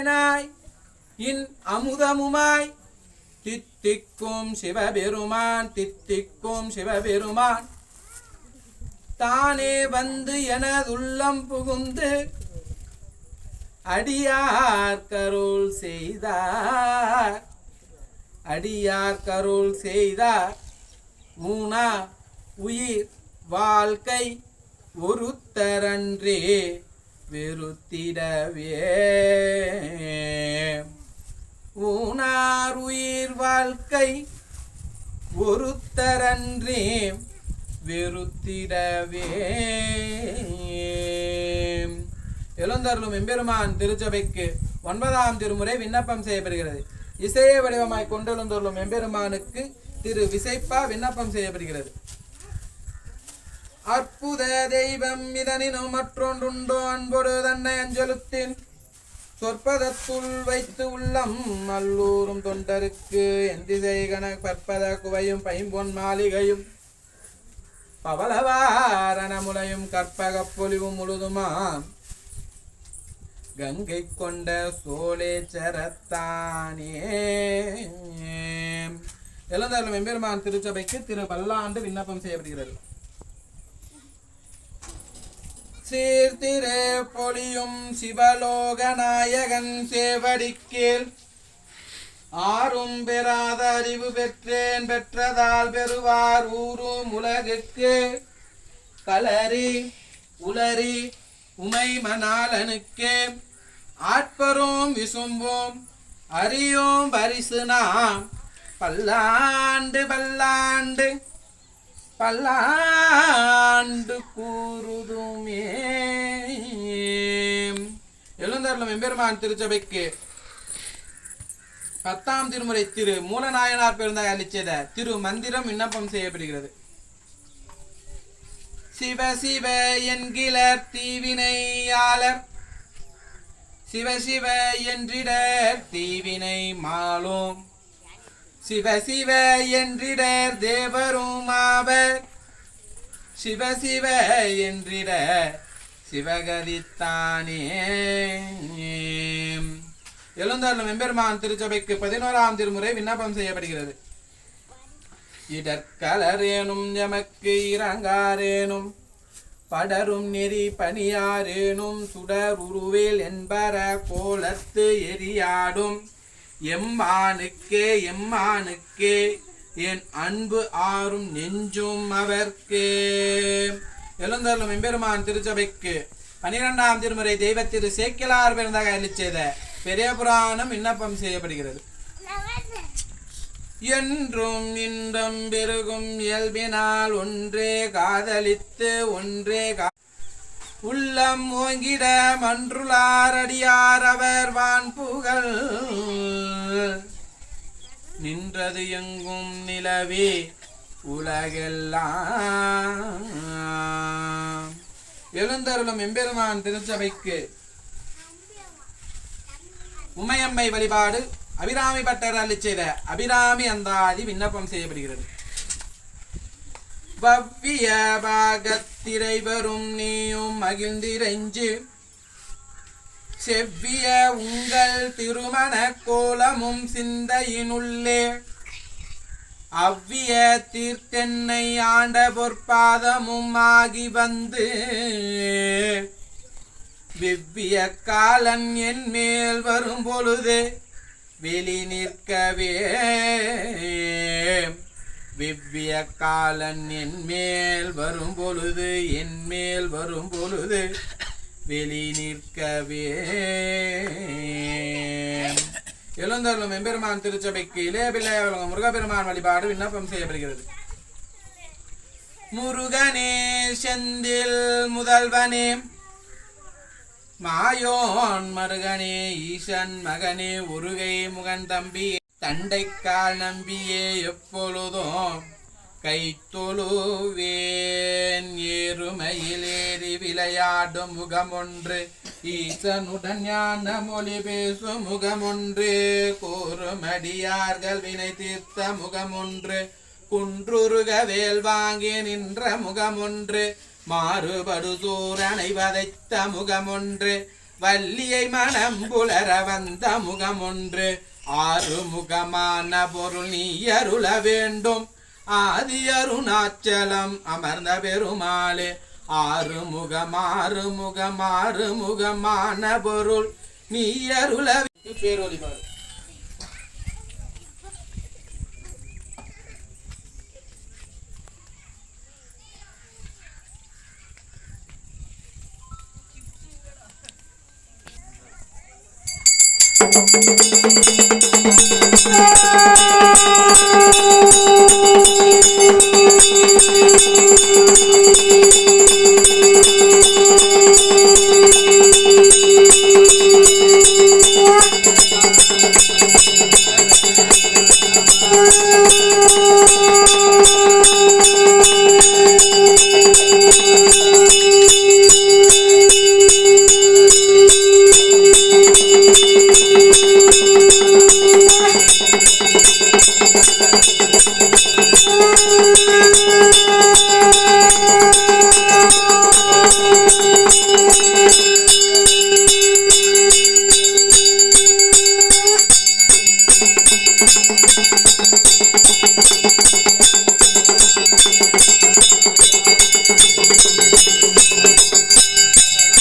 தேனாய் இன் அமுதமுமாய். தித்திக்கும் சிவபெருமான் தித்திக்கும் சிவபெருமான். தானே வந்து எனதுள்ளம் புகுந்து அடியார் கருள் செய்தார். அடியார் கருள் செய்தார். மூனா உயிர் வாழ்க்கை ஒருத்தரன்றே. வெறுத்திடவே ஊனார் உயிர் வாழ்க்கை ஒருத்தரன்றே வெறுத்திடவே எழுந்தருளும் எம்பெருமான் திருச்சபைக்கு ஒன்பதாம் திருமுறை விண்ணப்பம் செய்யப்படுகிறது. இசைய வடிவமாய் கொண்டெழுந்தருளும் எம்பெருமானுக்கு திரு விசைப்பா விண்ணப்பம் செய்யப்படுகிறது. அற்புத தெய்வம் இதனினும் மற்றொன்றுண்டோ அன்பொடு தன்னை அஞ்சலுத்தின். சொற்பதத்துள் வைத்து உள்ளம் நல்லூரும் தொண்டருக்கு எந்திசை கண பற்பத குவையும் பைம்பொன் மாளிகையும். பவளவாரணமுலையும் கற்பக பொலிவும் முழுதுமாம். கங்கை கொண்ட சோழேச்சரத்தானே. எழுந்தாலும் எம்பெருமான் திருச்சபைக்கு திரு பல்லாண்டு விண்ணப்பம் செய்யப்படுகிறது. சீர்திரு பொலியும் சிவலோக நாயகன் சேவடிக்கேல் ஆறும் பெறாத அறிவு பெற்றேன் பெற்றதால் பெறுவார் ஊரும் உலகுக்கு. கலரி உலரி உமை மணாலனுக்கே ஆட்பரும் விசும்போம் அறியோம் பரிசுனா பல்லாண்டு பல்லாண்டு பல்லாண்டு கூறுதுமே. எழுந்தருளும் எம்பெருமான் திருச்சபைக்கு. பத்தாம் திருமுறை திரு மூலநாயனார் பெருந்தாய் அளிச்சத திரு மந்திரம் விண்ணப்பம் செய்யப்படுகிறது. சிவ சிவ என்கிலர் தீவினையாளர் சிவ சிவ என்றிடர் தீவினை மாலும் சிவ சிவ என்றிடர் தேவரும் ஆவர். சிவ சிவ என்றிட சிவகதித்தானே. எழுந்தாள் வெம்பெருமான் திருச்சபைக்கு பதினோராம் திருமுறை விண்ணப்பம் செய்யப்படுகிறது. இடற்கலரேனும் எமக்கு இறங்காரேனும் படரும் நெறி பணியாரேனும் சுடர் உருவேல் என்பர கோலத்து எரியாடும். எம்மானுக்கே எம்மானுக்கே என் அன்பு ஆறும் நெஞ்சும் அவர்க்கே. எழுந்தருளும் எம்பெருமான் திருச்சபைக்கு. பனிரெண்டாம் திருமுறை தெய்வ திரு சேக்கிலார் பிறந்தாக அருளிச் செய்த பெரிய புராணம் விண்ணப்பம் செய்யப்படுகிறது. என்றும் இன்றும் பெருகும் இயல்பினால் ஒன்றே காதலித்து ஒன்றே கா உள்ளம் ஓங்கிட மன்றுளாரடியார் அவர் வான் புகழ். நின்றது எங்கும் நிலவே உலகெல்லாம். எழுந்தருளும் எம்பெருமான் திருச்சபைக்கு. உமையம்மை வழிபாடு அபிராமி பட்டர் அள்ளி செய்த அபிராமி அந்தாதி விண்ணப்பம் செய்யப்படுகிறது. வவ்விய பாகத்திரை வரும் நீயும் மகிழ்ந்திரைஞ்சு செவ்விய உங்கள் திருமண கோலமும் சிந்தையினுள்ளே. அவ்விய தீர்த்தென்னை ஆண்ட பொற்பாதமும் ஆகி வந்து விவ்விய காலன் என் மேல் வரும் பொழுது வெளி நிற்கவே. வெவ்விய காலன் என் மேல் வரும் பொழுது என் மேல் வரும் பொழுது வெளி நிற்கவே எழுந்தருளும் எம்பெருமான் திருச்சபைக்கு இளைய பிள்ளை முருகப்பெருமான் வழிபாடு விண்ணப்பம் செய்யப்படுகிறது. முருகனே செந்தில் முதல்வனே மாயோன் மருகனே ஈசன் மகனே உருகை முகன் தம்பி தண்டைக்கால் நம்பியே எப்பொழுதும் கை தொழுவே பெருமையிலேறி விளையாடும் முகமொன்று. ஈசனுடன் ஞான மொழி பேசும் முகமொன்று. கூறுமடியார்கள் வினை தீர்த்த முகமொன்று. குன்றுருக வேல் வாங்கி நின்ற முகமொன்று. மாறுபடு சூரனை வதைத்த முகமொன்று. வள்ளியை மனம் புலர வந்த முகமொன்று. ஆறு முகமான பொருள் நீ அருள வேண்டும். ആദിയരുണാചലം അമർന്ന പെരുമാലെ ആറുമുഖമാറുമുഖമാറുമുഖമാണ് പൊരുൾ നീയരുള Thank you. Música